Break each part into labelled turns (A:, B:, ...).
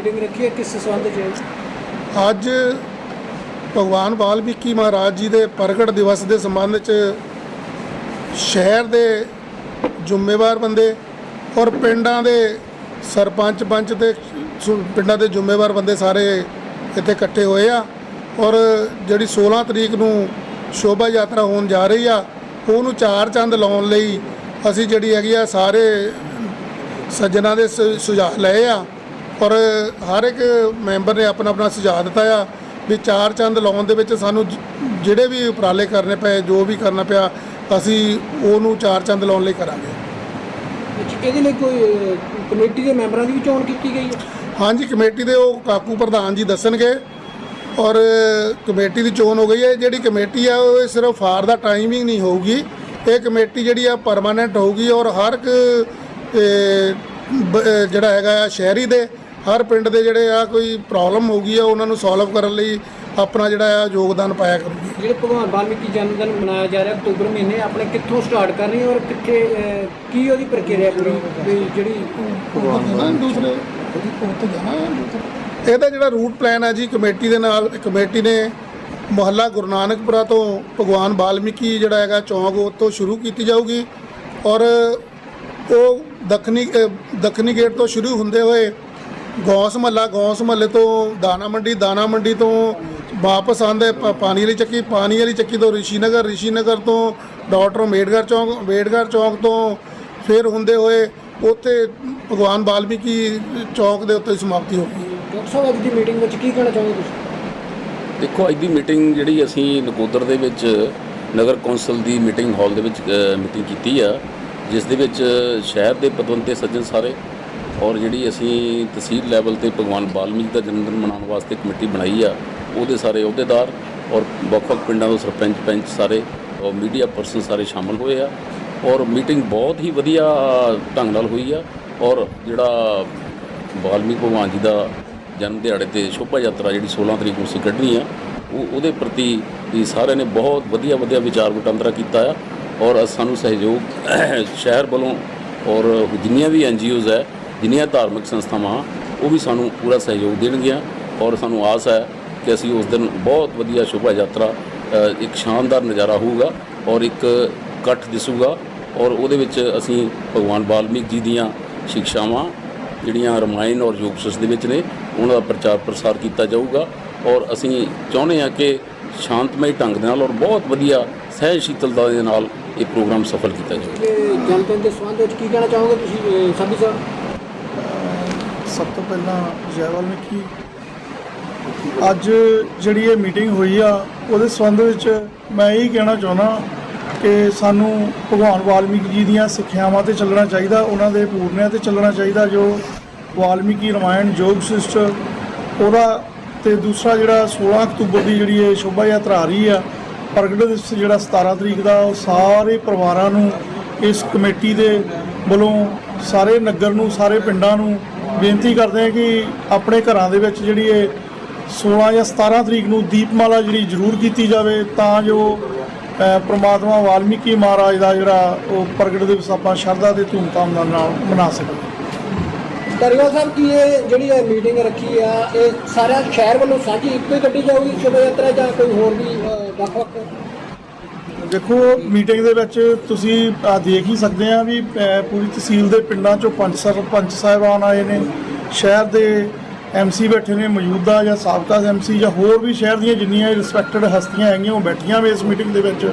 A: ਕਿਸ ਸੰਬੰਧ 'ਚ
B: ਅੱਜ ਭਗਵਾਨ ਵਾਲਮੀਕੀ ਮਹਾਰਾਜ ਜੀ ਦੇ ਪ੍ਰਗਟ ਦਿਵਸ ਦੇ ਸੰਬੰਧ 'ਚ ਸ਼ਹਿਰ ਦੇ ਜ਼ਿੰਮੇਵਾਰ ਬੰਦੇ ਔਰ ਪਿੰਡਾਂ ਦੇ ਸਰਪੰਚ ਪੰਚ ਤੇ ਪਿੰਡਾਂ ਦੇ ਜ਼ਿੰਮੇਵਾਰ ਬੰਦੇ ਸਾਰੇ ਇੱਥੇ ਇਕੱਠੇ ਹੋਏ ਆ ਔਰ ਜਿਹੜੀ 16 ਤਰੀਕ ਨੂੰ ਸ਼ੋਭਾ ਯਾਤਰਾ ਹੋਣ ਜਾ ਰਹੀ ਆ, ਉਹਨੂੰ ਚਾਰ ਚੰਦ ਲਾਉਣ ਲਈ ਅਸੀਂ ਜਿਹੜੀ ਹੈਗੀ ਆ, ਸਾਰੇ ਸੱਜਣਾ ਦੇ ਸੁ- ਸੁਝਾਅ ਲਏ ਆ। ਔਰ ਹਰ ਇੱਕ ਮੈਂਬਰ ਨੇ ਆਪਣਾ ਆਪਣਾ ਸੁਝਾਅ ਦਿੱਤਾ ਆ ਵੀ ਚਾਰ ਚੰਦ ਲਾਉਣ ਦੇ ਵਿੱਚ ਸਾਨੂੰ ਜਿਹੜੇ ਵੀ ਉਪਰਾਲੇ ਕਰਨੇ ਪਏ ਜੋ ਵੀ ਕਰਨਾ ਪਿਆ ਅਸੀਂ ਉਹਨੂੰ ਚਾਰ ਚੰਦ ਲਾਉਣ ਲਈ ਕਰਾਂਗੇ।
A: ਇਹਦੇ ਲਈ ਕੋਈ ਕਮੇਟੀ ਦੇ ਮੈਂਬਰਾਂ ਦੀ ਵੀ ਚੋਣ ਕੀਤੀ ਗਈ ਹੈ?
B: ਹਾਂਜੀ ਕਮੇਟੀ ਦੇ ਉਹ ਕਾਕੂ ਪ੍ਰਧਾਨ ਜੀ ਦੱਸਣਗੇ। ਔਰ ਕਮੇਟੀ ਦੀ ਚੋਣ ਹੋ ਗਈ ਹੈ। ਜਿਹੜੀ ਕਮੇਟੀ ਆ ਉਹ ਸਿਰਫ ਫਾਰ ਦਾ ਟਾਈਮਿੰਗ ਨਹੀਂ ਹੋਊਗੀ। ਇਹ ਕਮੇਟੀ ਜਿਹੜੀ ਆ ਪਰਮਾਨੈਂਟ ਹੋਊਗੀ ਔਰ ਹਰ ਇੱਕ ਜਿਹੜਾ ਹੈਗਾ ਆ ਸ਼ਹਿਰੀ ਦੇ ਹਰ ਪਿੰਡ ਦੇ ਜਿਹੜੇ ਆ ਕੋਈ ਪ੍ਰੋਬਲਮ ਹੋਊਗੀ ਆ ਉਹਨਾਂ ਨੂੰ ਸੋਲਵ ਕਰਨ ਲਈ ਆਪਣਾ ਜਿਹੜਾ ਆ ਯੋਗਦਾਨ ਪਾਇਆ ਕਰੂਗੀ।
A: ਜਿਹੜੇ ਭਗਵਾਨ ਵਾਲਮੀਕੀ ਜਨਮ ਦਿਨ ਮਨਾਇਆ ਜਾ ਰਿਹਾ ਅਕਤੂਬਰ ਮਹੀਨੇ ਆਪਣੇ ਕਿੱਥੋਂ ਸਟਾਰਟ ਕਰਨੀ ਔਰ ਕਿੱਥੇ ਅਹ, ਕੀ ਉਹਦੀ ਪ੍ਰਕਿਰਿਆ ਪੂਰੀ ਜਿਹੜੀ
B: ਦੂਸਰੇ। ਇਹਦਾ ਜਿਹੜਾ ਰੂਟ ਪਲਾਨ ਹੈ ਜੀ ਕਮੇਟੀ ਦੇ ਨਾਲ ਕਮੇਟੀ ਨੇ ਮੁਹੱਲਾ ਗੁਰੂ ਨਾਨਕਪੁਰਾ ਤੋਂ ਭਗਵਾਨ ਵਾਲਮੀਕੀ ਜਿਹੜਾ ਹੈਗਾ ਚੌਂਕ ਉਹ ਤੋਂ ਸ਼ੁਰੂ ਕੀਤੀ ਜਾਊਗੀ ਔਰ ਉਹ ਦੱਖਣੀ ਅ, ਦੱਖਣੀ ਗੇਟ ਤੋਂ ਸ਼ੁਰੂ ਹੁੰਦੇ ਹੋਏ ਗੌਸ ਮਹੱਲਾ ਗੌਸ ਮਹੱਲੇ ਤੋਂ ਦਾਣਾ ਮੰਡੀ ਦਾਣਾ ਮੰਡੀ ਤੋਂ ਵਾਪਸ ਆਂਦੇ ਪਾਣੀ ਵਾਲੀ ਚੱਕੀ ਪਾਣੀ ਵਾਲੀ ਚੱਕੀ ਤੋਂ ਰਿਸ਼ੀਨਗਰ ਰਿਸ਼ੀਨਗਰ ਤੋਂ ਡਾਕਟਰ ਅੰਬੇਡਕਰ ਚੌਂਕ ਅੰਬੇਡਕਰ ਚੌਂਕ ਤੋਂ ਫਿਰ ਹੁੰਦੇ ਹੋਏ ਉੱਥੇ ਭਗਵਾਨ ਵਾਲਮੀਕੀ ਚੌਕ ਦੇ ਉੱਤੇ ਸਮਾਪਤੀ
A: ਡਾਕਟਰ ਸਾਹਿਬ ਅੱਜ ਦੀ ਮੀਟਿੰਗ ਵਿੱਚ ਕੀ ਕਹਿਣਾ ਚਾਹੋਗੇ ਤੁਸੀਂ?
C: ਦੇਖੋ ਅੱਜ ਦੀ ਮੀਟਿੰਗ ਜਿਹੜੀ ਅਸੀਂ ਨਕੋਦਰ ਦੇ ਵਿੱਚ ਨਗਰ ਕੌਂਸਲ ਦੀ ਮੀਟਿੰਗ ਹਾਲ ਦੇ ਵਿੱਚ ਮੀਟਿੰਗ ਕੀਤੀ ਆ ਜਿਸ ਦੇ ਵਿੱਚ ਸ਼ਹਿਰ ਦੇ ਪਤਵੰਤੇ ਸੱਜਣ ਸਾਰੇ ਔਰ ਜਿਹੜੀ ਅਸੀਂ ਤਹਿਸੀਲ ਲੈਵਲ ਤੇ ਭਗਵਾਨ ਵਾਲਮੀਕੀ ਦਾ ਜਨਮ ਦਿਨ ਮਨਾਉਣ ਵਾਸਤੇ ਕਮੇਟੀ ਬਣਾਈ ਆ, ਉਹਦੇ ਸਾਰੇ ਅਹੁਦੇਦਾਰ ਔਰ ਵੱਖ-ਵੱਖ ਪਿੰਡਾਂ ਤੋਂ ਸਰਪੰਚ ਪੰਚ ਸਾਰੇ, ਔਰ ਮੀਡੀਆ ਪਰਸਨ ਸਾਰੇ ਸ਼ਾਮਲ ਹੋਏ ਆ। ਔਰ ਮੀਟਿੰਗ ਬਹੁਤ ਹੀ ਵਧੀਆ ਢੰਗ ਨਾਲ ਹੋਈ ਆ ਔਰ ਜਿਹੜਾ ਬਾਲਮੀਕ ਭਗਵਾਨ ਜੀ ਦਾ ਜਨਮ ਦਿਹਾੜੇ ਤੇ ਸ਼ੋਭਾ ਯਾਤਰਾ ਜਿਹੜੀ 16 ਤਰੀਕ ਨੂੰ ਅਸੀਂ ਕੱਢਣੀ ਆ, ਉਹ ਉਹਦੇ ਪ੍ਰਤੀ ਵੀ ਸਾਰਿਆਂ ਨੇ ਬਹੁਤ ਵਧੀਆ ਵਧੀਆ ਵਿਚਾਰ ਵਟਾਂਦਰਾ ਕੀਤਾ ਆ। ਔਰ ਸਾਨੂੰ ਸਹਿਯੋਗ ਸ਼ਹਿਰ ਵੱਲੋਂ ਔਰ ਜਿੰਨੀਆਂ ਵੀ ਐਨਜੀਓਜ਼ ਹੈ ਜਿੰਨੀਆਂ ਧਾਰਮਿਕ ਸੰਸਥਾਵਾਂ ਉਹ ਵੀ ਸਾਨੂੰ ਪੂਰਾ ਸਹਿਯੋਗ ਦੇਣਗੀਆਂ ਔਰ ਸਾਨੂੰ ਆਸ ਹੈ ਕਿ ਅਸੀਂ ਉਸ ਦਿਨ ਬਹੁਤ ਵਧੀਆ ਸ਼ੋਭਾ ਯਾਤਰਾ ਇੱਕ ਸ਼ਾਨਦਾਰ ਨਜ਼ਾਰਾ ਹੋਊਗਾ ਔਰ ਇੱਕ ਇਕੱਠ ਦਿਸੂਗਾ ਔਰ ਉਹਦੇ ਵਿੱਚ ਅਸੀਂ ਭਗਵਾਨ ਵਾਲਮੀਕ ਜੀ ਦੀਆਂ ਸਿੱਖਿਆਵਾਂ ਜਿਹੜੀਆਂ ਰਮਾਇਣ ਔਰ ਯੋਗਸ਼ਸ ਦੇ ਵਿੱਚ ਨੇ ਉਹਨਾਂ ਦਾ ਪ੍ਰਚਾਰ ਪ੍ਰਸਾਰ ਕੀਤਾ ਜਾਊਗਾ ਔਰ ਅਸੀਂ ਚਾਹੁੰਦੇ ਹਾਂ ਕਿ ਸ਼ਾਂਤਮਈ ਢੰਗ ਦੇ ਨਾਲ ਔਰ ਬਹੁਤ ਵਧੀਆ ਸਹਿਨਸ਼ੀਲਤਾ ਦੇ ਨਾਲ ਇਹ ਪ੍ਰੋਗਰਾਮ ਸਫਲ ਕੀਤਾ ਜਾਵੇ।
A: ਇਹ ਦੇ ਸੰਬੰਧ ਵਿੱਚ ਕੀ ਕਹਿਣਾ ਚਾਹੋਗੇ ਤੁਸੀਂ ਅਹ, ਸਾਹਿਬ?
D: ਸਭ ਤੋਂ ਪਹਿਲਾਂ ਜੈ ਵਾਲਮੀਕੀ ਅੱਜ ਜਿਹੜੀ ਇਹ ਮੀਟਿੰਗ ਹੋਈ ਆ, ਉਹਦੇ ਸੰਬੰਧ ਵਿੱਚ ਮੈਂ ਇਹ ਕਹਿਣਾ ਚਾਹੁੰਦਾ ਕਿ ਸਾਨੂੰ ਭਗਵਾਨ ਵਾਲਮੀਕੀ ਜੀ ਦੀਆਂ ਸਿੱਖਿਆਵਾਂ ਤੇ ਚੱਲਣਾ ਚਾਹੀਦਾ, ਉਹਨਾਂ ਦੇ ਪੂਰਨਿਆਂ ਤੇ ਚੱਲਣਾ ਚਾਹੀਦਾ, ਜੋ ਵਾਲਮੀਕੀ ਰਾਮਾਇਣ ਯੋਗ ਸਿਸਟਰ ਉਹਦਾ ਤੇ ਦੂਸਰਾ ਜਿਹੜਾ 16 ਅਕਤੂਬਰ ਦੀ ਜਿਹੜੀ ਇਹ ਸ਼ੋਭਾ ਯਾਤਰਾ ਆ ਰਹੀ ਆ, ਪ੍ਰਗਟ ਦਿਵਸ ਜਿਹੜਾ 17 ਤਰੀਕ ਦਾ, ਉਹ ਸਾਰੇ ਪਰਿਵਾਰਾਂ ਨੂੰ ਇਸ ਕਮੇਟੀ ਦੇ ਵੱਲੋਂ, ਸਾਰੇ ਨਗਰ ਨੂੰ, ਸਾਰੇ ਪਿੰਡਾਂ ਨੂੰ ਬੇਨਤੀ ਕਰਦੇ ਹਾਂ ਕਿ ਆਪਣੇ ਘਰਾਂ ਦੇ ਵਿੱਚ ਜਿਹੜੀ ਇਹ 16 ਜਾਂ 17 ਤਰੀਕ ਨੂੰ ਦੀਪਮਾਲਾ ਜਿਹੜੀ ਜ਼ਰੂਰ ਕੀਤੀ ਜਾਵੇ ਤਾਂ ਜੋ ਅ, ਪ੍ਰਮਾਤਮਾ ਵਾਲਮੀਕੀ ਮਹਾਰਾਜ ਦਾ ਜਿਹੜਾ ਉਹ ਪ੍ਰਗਟ ਦਿਵਸ ਆਪਾਂ ਸ਼ਰਧਾ ਤੇ ਧੂਮਧਾਮ ਨਾਲ ਨਾਲ ਮਨਾ ਸਕੀਏ।
A: ਧਾਰੀਵਾਲ ਸਾਹਿਬ ਕੀ ਇਹ ਜਿਹੜੀ ਇਹ ਮੀਟਿੰਗ ਰੱਖੀ ਆ ਇਹ ਸਾਰਾ ਸ਼ਹਿਰ ਵੱਲੋਂ ਸਾਂਝੀ ਇੱਕੋ ਹੀ ਕੱਢੀ ਜਾਊਗੀ ਸ਼ੋਭਾ ਯਾਤਰਾ ਜਾਂ ਕੋਈ ਹੋਰ ਵੀ ਵੱਖ-ਵੱਖ?
D: ਦੇਖੋ ਮੀਟਿੰਗ ਦੇ ਵਿੱਚ ਤੁਸੀਂ ਆਹ ਦੇਖ ਹੀ ਸਕਦੇ ਆ ਵੀ ਪੂਰੀ ਤਹਿਸੀਲ ਦੇ ਪਿੰਡਾਂ ਚੋਂ ਪੰਜ ਸਰਪੰਚ ਸਾਹਿਬਾਨ ਆਏ ਨੇ, ਸ਼ਹਿਰ ਦੇ ਐਮਸੀ ਬੈਠੇ ਨੇ, ਮੌਜੂਦਾ ਜਾਂ ਸਾਬਕਾ ਐਮਸੀ ਜਾਂ ਹੋਰ ਵੀ ਸ਼ਹਿਰ ਦੀਆਂ ਜਿੰਨੀਆਂ ਰਿਸਪੈਕਟਡ ਹਸਤੀਆਂ ਹੈਗੀਆਂ, ਉਹ ਬੈਠੀਆਂ ਵੇ ਇਸ ਮੀਟਿੰਗ ਦੇ ਵਿੱਚ।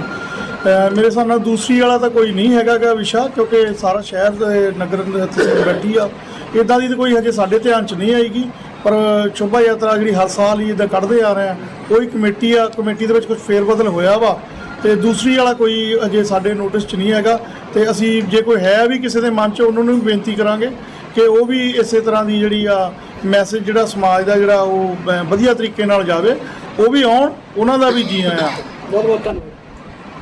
D: ਮੇਰੇ ਹਿਸਾਬ ਨਾਲ ਦੂਸਰੀ ਵਾਲਾ ਤਾਂ ਕੋਈ ਨਹੀਂ ਹੈਗਾ ਵਿਸ਼ਾ, ਕਿਉਂਕਿ ਸਾਰਾ ਸ਼ਹਿਰ ਦੇ ਨਗਰ ਤਹਿਸੀਲ ਬੈਠੀ ਆ। ਇਦਾਂ ਦੀ ਤਾਂ ਕੋਈ ਹਜੇ ਸਾਡੇ ਧਿਆਨ 'ਚ ਨਹੀਂ ਆਏਗੀ, ਪਰ ਸ਼ੋਭਾ ਯਾਤਰਾ ਜਿਹੜੀ ਹਰ ਸਾਲ ਹੀ ਇਦਾਂ ਕੱਢਦੇ ਆ ਰਹੇ ਆ ਕੋਈ ਕਮੇਟੀ ਆ, ਕਮੇਟੀ ਦੇ ਵਿੱਚ ਕੁਝ ਫੇਰਬਦਲ ਹੋਇਆ ਵਾ। ਤੇ ਦੂਸਰੀ ਵਾਲਾ ਕੋਈ ਅਜੇ ਸਾਡੇ ਨੋਟਿਸ 'ਚ ਨਹੀਂ ਹੈਗਾ ਤੇ ਅਸੀਂ ਜੇ ਕੋਈ ਹੈ ਵੀ ਕਿਸੇ ਦੇ ਮਨ 'ਚ, ਉਹਨਾਂ ਨੂੰ ਵੀ ਬੇਨਤੀ ਕਰਾਂਗੇ ਕਿ ਉਹ ਵੀ ਇਸੇ ਤਰ੍ਹਾਂ ਦੀ ਜਿਹੜੀ ਆ ਮੈਸੇਜ ਜਿਹੜਾ ਸਮਾਜ ਦਾ ਜਿਹੜਾ ਉਹ ਵਧੀਆ ਤਰੀਕੇ ਨਾਲ ਜਾਵੇ, ਉਹ ਵੀ ਆਉਣ, ਉਹਨਾਂ ਦਾ ਵੀ ਜੀ ਆਇਆਂ।
A: ਬਹੁਤ ਬਹੁਤ ਧੰਨਵਾਦ।